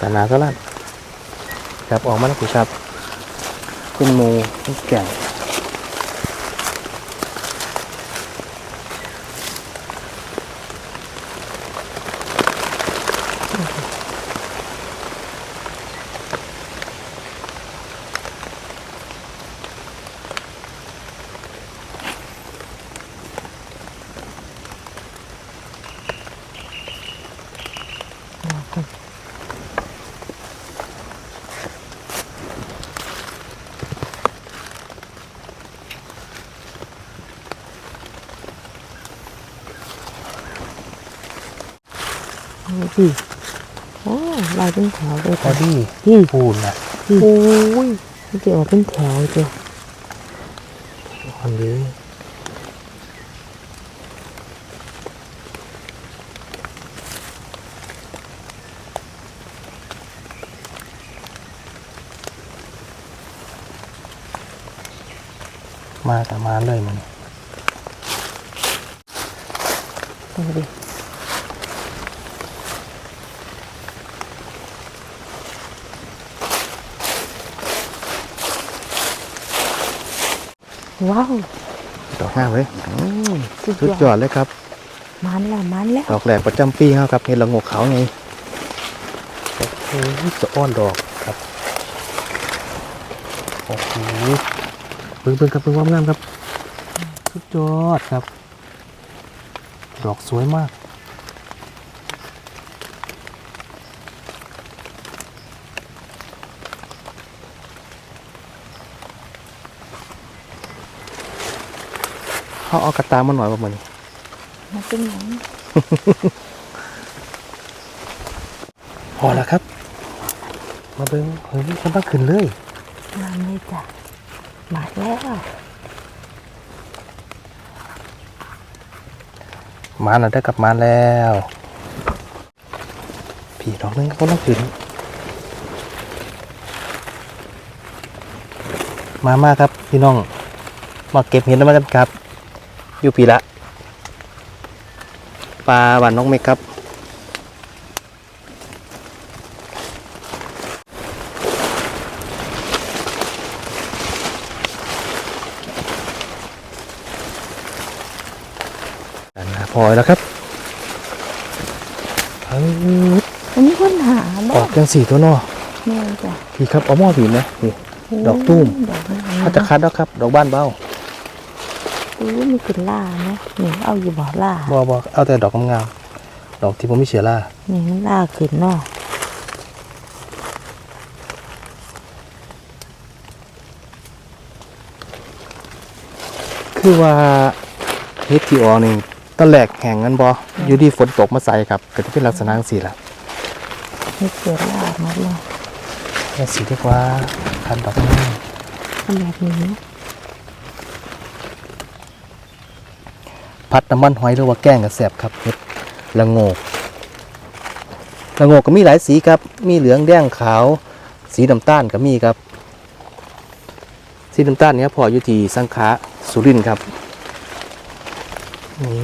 ตานาก็ลั่นครับออกมาแล้วคุณครับ ขึ้นมูขึ้นแก่ งดูสิโอ้ลายเป็นแถวเลยพอดีพี่ปูนนะโอ้ยมันจะออกเป็นแถวจ้ะอันนี้มาแต่มาเลยมันดูดิ ว้าวดอกห้าเลยอืมสุสุดดยยอดอดเลยครับ มันแล้วมันแล้วดอกแรกประจำปีเขาครับเห็ดละงกขาวไงโอ้โหสะอ้อนดอกครับโอ้โหเพิ่งเพิ่งครับเพิ่งว่างามครับ สุดยอดครับ ดอกสวยมาก เขาเอากระตามาหน่อยประมาณนี้มันเป็นหยังพอแล้วครับ มาเบิ้งเฮ้ยมันต้องขึ้นเลยมันเลยจ้ะมาแล้วมาแล้วได้กลับมาแล้วผีดอกนึงก็ต้องขึ้นมามาครับพี่น้องมาเก็บเห็ดแล้วมากันครับ อยู่ปีละปลาบ้านน้องเมกครับอันนาพลอยแล้วครับเอ้ยอันนี้คนหาอบ่อกจังสี่ตัวเนอแม่จ้ะพี่ครับเอาหม้อผีนะนี่ดอกตุ้มดอกนี้ถ้าจะคัดแล้วครับ ดอกบ้านเบ้า อู้มีกลิ่นล่าเนาะนี่เอาอยู่บ่ล่าบอบอเอาแต่ดอกงามๆดอกที่ผมไม่เชื่อล่านี่มันล่าขึ้นเนาะคือว่าเฮ็ดที่ออกนี่ตอนแรกแห้งกันบออยู่ดีฝนตกมาใส่ครับก็จะเป็นลักษณะสีละมีเกิดล่าหมดเลยแค่สีเรียกว่าคันดอกงามทำแบบนี้ พัดน้ำมันหอยหรือว่าแกงกระแสบครับเฮ็ดละโงกละโงกก็มีหลายสีครับ มีเหลืองแดงขาว สีน้ำตาลก็มีครับ สีน้ำตาลเนี้ยพออยู่ที่สังขะสุรินทร์ครับนี่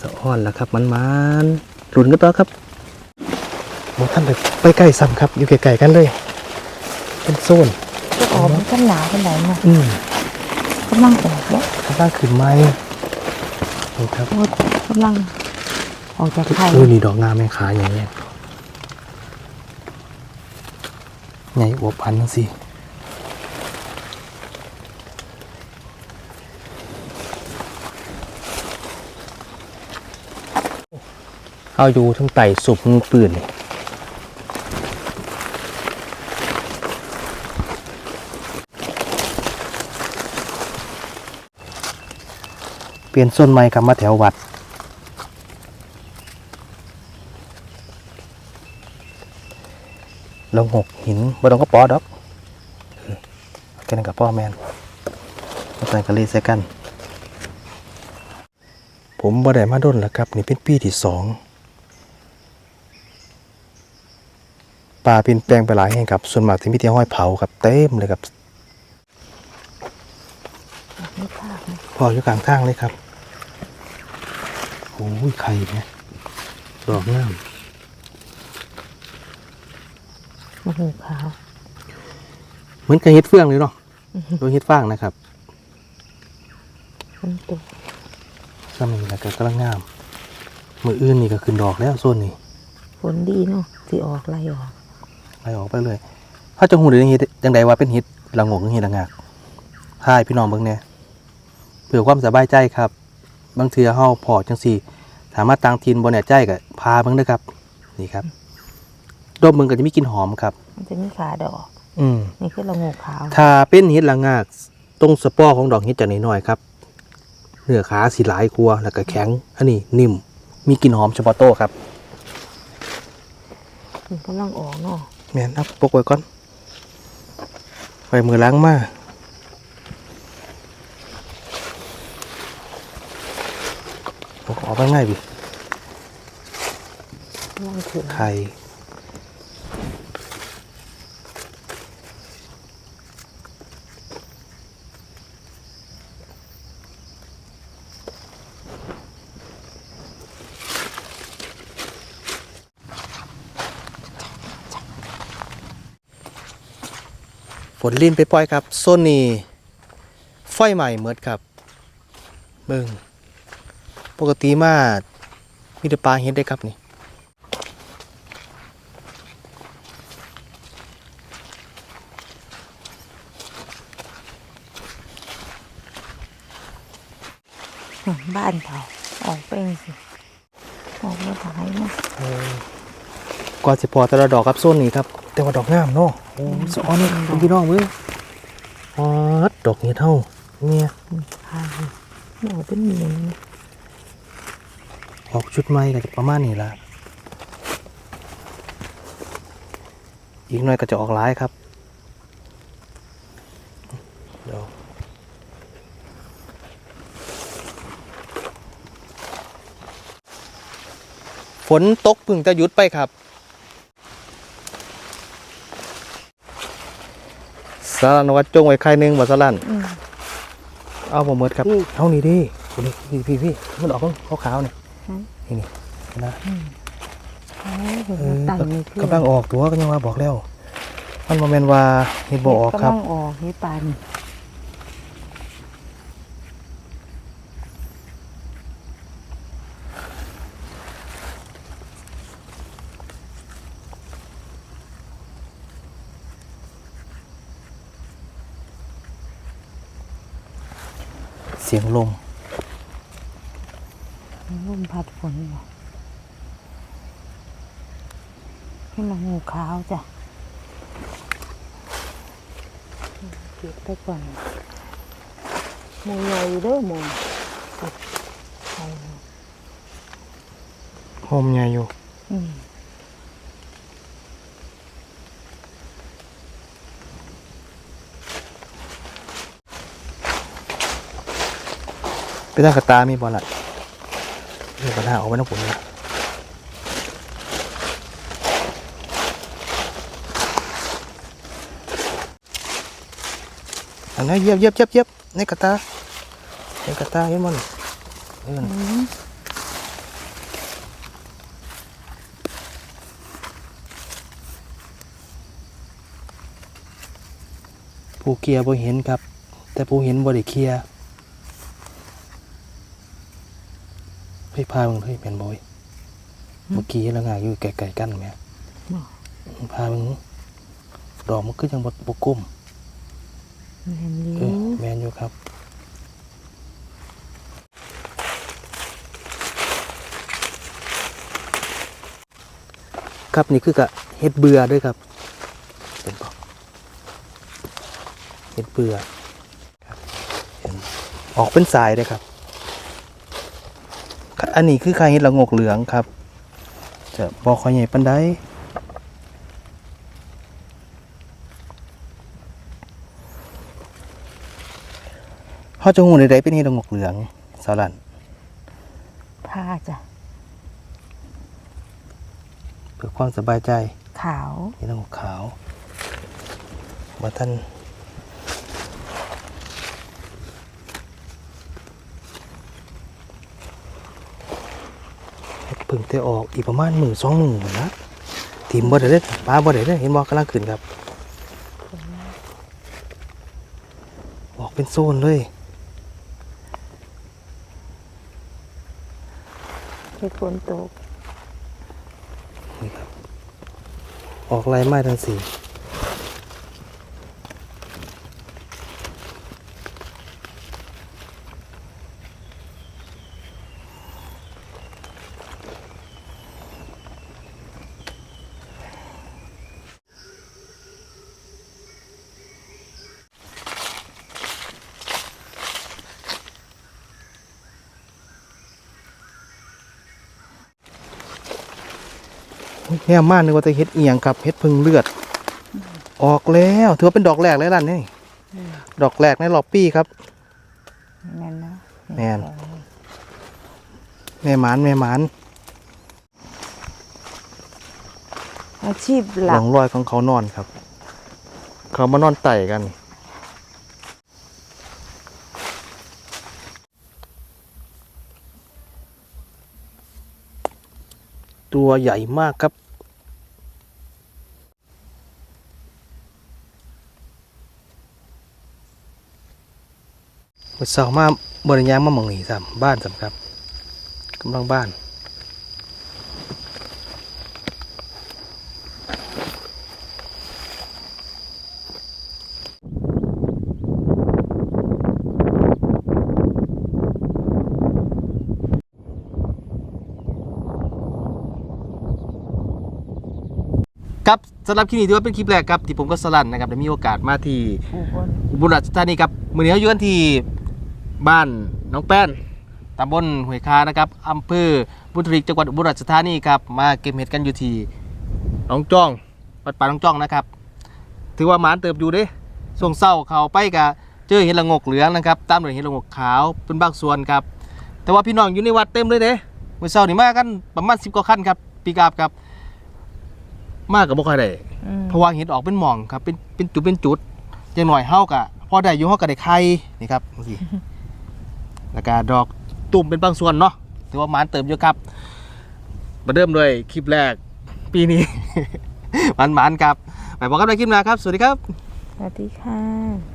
สะอ้อนแล้วครับมันมันๆหลุนกันต่อครับโอ้ท่านไปไปใกล้ซ้ำครับ อยู่ไกลๆกันเลย เป็นโซนจะออกมันก็หนาเป็นไหนเนาะอืม กำลังออกแล้วข้างล่างขึ้นไม้นี่ครับโอ้ยกำลังออกจากไข่เออนี่ดอกงามแม่ขาอย่างเงี้ยไงอวบพันธุ์จังสิเอาอยู่ทั้งไต่สุบมือปืนนี่ เปลี่ยนส้นไม้กับมาแถววัด ลงหกหินบ่ต้องก็ปอดอกเออเอาแค่นั้นกับพ่อแมนมาใส่กะลีใส่กัน ผมบ่ได้มาด้นแล้วครับ นี่เป็นปีที่สองป่าเปลี่ยนแปลงไปหลายแห่งครับ ส่วนมากที่มีที่ห้อยเผาครับเต็มเลยครับ ไม่พลาดนะ พ ออยู่กลางทางเลยครับโอ้ยไข่เนี่ยดอกงามมะหูขาวเหมือนกับเฮ็ดเฟืองเลยเนาะโดยเฮ็ดฟางนะครับมันตัวซ้ำนี่แล้วก็กำลังงามมืออื่นนี่ก็ขึ้นดอกแล้วโซนนี้ฝนดีเนาะที่ออกไล่ออกไปออกไปเลย ถ้าจะหูได้เฮ็ดจังใดว่าเป็นเฮ็ดละงกหรือเฮ็ดละงากพายพี่น้องเบิ่งแหน่ เพื่อความสบายใจครับ บางเทื่อเฮาพอจังซี่สามารถต่างถิ่นบ่แน่ใจก็พาเบิ่งเด้อครับ นี่ครับดมเบิ่งก็จะมีกลิ่นหอมครับ มันจะมีขาดอก อืม นี่คือละโงกขาว ถ้าเป็นเห็ดละงากตรงสปอร์ของดอกเห็ดจะน้อยๆครับเนื้อขาสีหลายกลัวาแล้วก็แข็ง อันนี้นิ่ม มีกลิ่นหอมเฉพาะโตวครับมันกำลังออกเนาะ แม่นเอาปกไว้ก่อนไปมือล้างมา ปกออกไปง่ายบิกำลังขึ้นไข่ฝนลิ่นไปปล่อยครับโซนนี้ไฟใหม่เมิดครับเบิ่ง ปกติมามีแต่ปลาเห็ดได้ครับนี่อืมบ้านเขาออกไปสิออกมาหายเนาะก่อนสิพอแต่ละดอกครับโซนนี้ครับ แต่ว่าดอกงามเนาะโอ้ยสะออนนี่คุณพี่น้องเว้ยอ๋อดอกนี้เท่าเนี่ยขาวหน่อเป็นเหนียวนะออก ชุดใหม่ก็จะประมาณนี้ละอีกหน่อยก็จะออกหลายครับเดี๋ยวฝนตกพึ่งจะหยุดไปครับ สารนวัดจงไว้ใครหนึ่งบ่สลันอืมเอาบ่เมิดครับเท่านี้ดิคนนี้พี่พี่พี่มันออกขาวขาวๆ นี่นี่นี่นะโอ้ยเออตั้งนี่คือกำลังออกตัวก็ยังว่าบอกแล้วมันโมเมนว่าเห็ดบ่ออกครับกำลังออกเฮ็ดปานเสียงลม ลมพัดฝนบ่ให้ละโงกขาวจ้ะเก็บไปก่อนหมูใหญ่เด้อหมูเก็บไปเนาะโฮมใหญ่อยู่อืมไปตั้งกระตามีบอลละ เรื่องปัญหาเอาไว้น้ำผมนะอันนั้นเยียบเยียบเยียบเยียบในกระตาในกระตาเห็นมันเอออืมผู้เคลียร์บ่เห็นครับ แต่ผู้เห็นบ่ได้เคลียร์ เฮ้ยพาเบิ่งเฮ้ยแม่นบ่เว้ยเมื่อกี้ละงายอยู่ไกลๆกันแหม่พามึงดอกมันก็ยังบกกุ้มแม่นอยู่เออแมนอยู่ครับครับนี่คือกะเห็ดเบื่อด้วยครับเห็นปะเห็ดเบื่อครับเห็นออกเป็นสายเลยครับ อันนี้คือไข่เห็ดละโงกเหลืองครับ จะบอกคอยใหญ่ปันไดเขาจะหูใดๆเป็นเห็ดละโงกเหลืองสารันผ้าจ้ะเพื่อความสบายใจ ขาวเห็ดละโงกขาวว่าท่านเห็ดเพึ่งแต่ออกอีกประมาณหมื่นสองหมื่นนะทีมบ่ได้เด้อปลาบ่ได้เด้อเห็นบ่กำลังขึ้นครับออกเป็นโซนเลยเฮ็ดฝนตกนี่ครับออกลายไม้ทั้งสี่ แง่มากนึกว่าจะเฮ็ดเอียงครับเฮ็ดพึ่งเลือด ออกแล้วถือว่าเป็นดอกแรกเลยล่ะนี่ดอกแรกในรอบปีครับแม่นนะแม่นแม่หมานแม่หมานอาชีพหหลัลักงรอยของเขานอนครับ เขามานอนไต่กัน ตัวใหญ่มากครับมื่อเสามาบริยางมาหมองนี่ซ้ำบ้านสำครับกำลังบ้าน สำหรับคลิปนี้ถือว่าเป็นคลิปแรกครับที่ผมก็สลันนะครับได้มีโอกาสมาที่อุบลอุบุราชธานีครับมือนี้เราอยู่กันที่บ้านน้องแป้นตำบลห้วยคานะครับอำเภอบุตริกจังหวัดอุบลราชธานีครับมาเก็บเห็ดกันอยู่ที่หน้องจ้องวัดป่าหน้องจ้องนะครับ ถือว่าหมานเติบอยู่เด้ส่วงเศร้าเขาไปกะเจอเห็ดละโงกเหลืองนะครับตามด้วยเห็ดละโงกขาวเป็นบางส่วนครับแต่ว่าพี่น้องอยู่ในวัดเต็มเลยเด้เมื่อเช้านี่มากันประมาณสิบกว่าคันครับปีกาบครับ มากกับบ่ค่อยได้อืมเพราะว่าเห็ดออกเป็นหม่องครับเป็นเป็นจุดเป็นจุดอย่างหน่อยเฮากะพอได้อยู่เฮาก็ได้ไข่นี่ครับจังซี่ แล้วก็ดอกตุ่มเป็นบางส่วนเนาะถือว่าหมานเติมอยู่ครับมาเริ่มด้วยคลิปแรกปีนี้หมานหมานๆครับไปบอกกันในคลิปหน้าครับ สวัสดีครับ สวัสดีค่ะ